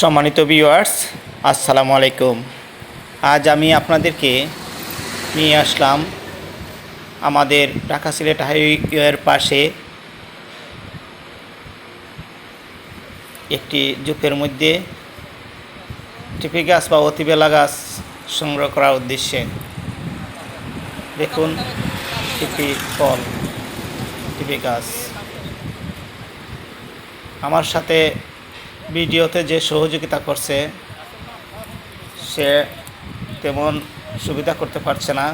সম্মানিত ভিউয়ার্স আসসালামু আলাইকুম। আজ আমি আপনাদেরকে নিয়ে আসলাম আমাদের ঢাকা সিলেট হাইওয়ের পাশে একটি জুপের মধ্যে টিপি গাছ বা অতিবেলা গাছ সংগ্রহ করার উদ্দেশ্যে। দেখুন, টিপি ফল, টিপি গাছ। আমার সাথে ভিডিওতে যে সহযোগিতা করছে, সে তেমন সুবিধা করতে পারছে না।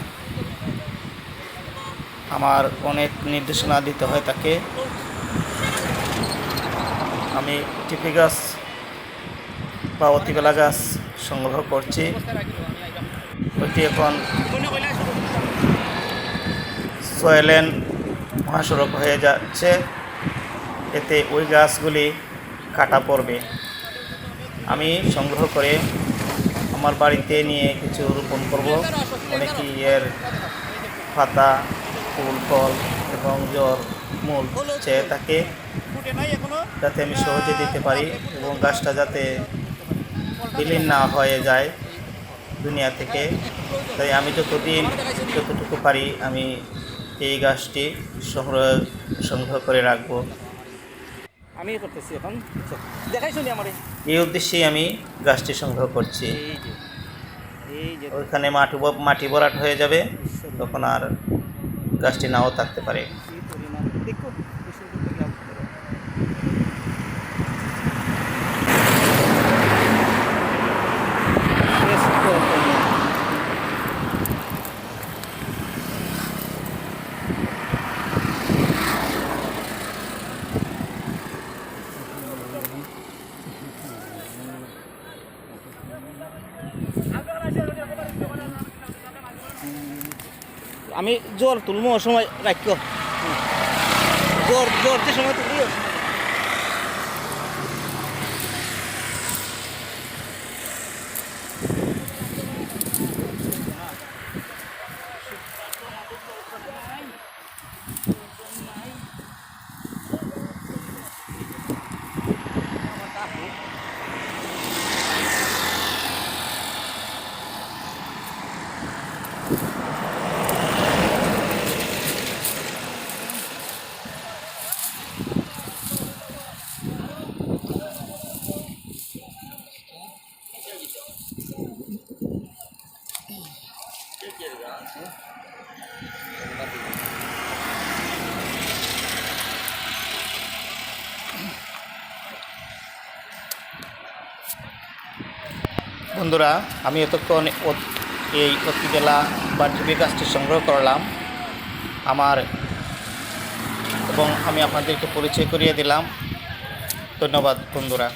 আমার অনেক নির্দেশনা দিতে হয় তাকে। আমি টিপি গাছ বা অতিবেলা গাছ সংগ্রহ করছি। ওইটি এখন সয়েলেন মহাসড়ক হয়ে যাচ্ছে। এতে ওই গাছগুলি কাটা পড়বে। আমি সংগ্রহ করে আমার বাড়িতে নিয়ে কিছু রোপণ করব। অনেকেই এর পাতা, ফুল, ফল এবং জ্বর, মূল চেয়ে থাকে। যাতে আমি সহজে দিতে পারি এবং গাছটা যাতে বিলীন না হয়ে যায় দুনিয়া থেকে। তাই আমি যতদিন, যতটুকু পারি আমি এই গাছটি সংগ্রহ সংগ্রহ করে রাখব। আমি করতেছি এখন। দেখাই শুনি আমার। এই উদ্দেশ্যেই আমি গাছটি সংগ্রহ করছি। ওইখানে মাটি মাটি ভরাট হয়ে যাবে তখন আর গাছটি নাও থাকতে পারে। আমি জোর তুলবো সময় রাখিও। জোর জোর যে সময় তুলি বন্ধুরা আমি এতক্ষণ এই অতিবেলা বা টিভি গাছটি সংগ্রহ করলাম। আমার এবং আমি আপনাদেরকে পরিচয় করিয়ে দিলাম। ধন্যবাদ বন্ধুরা।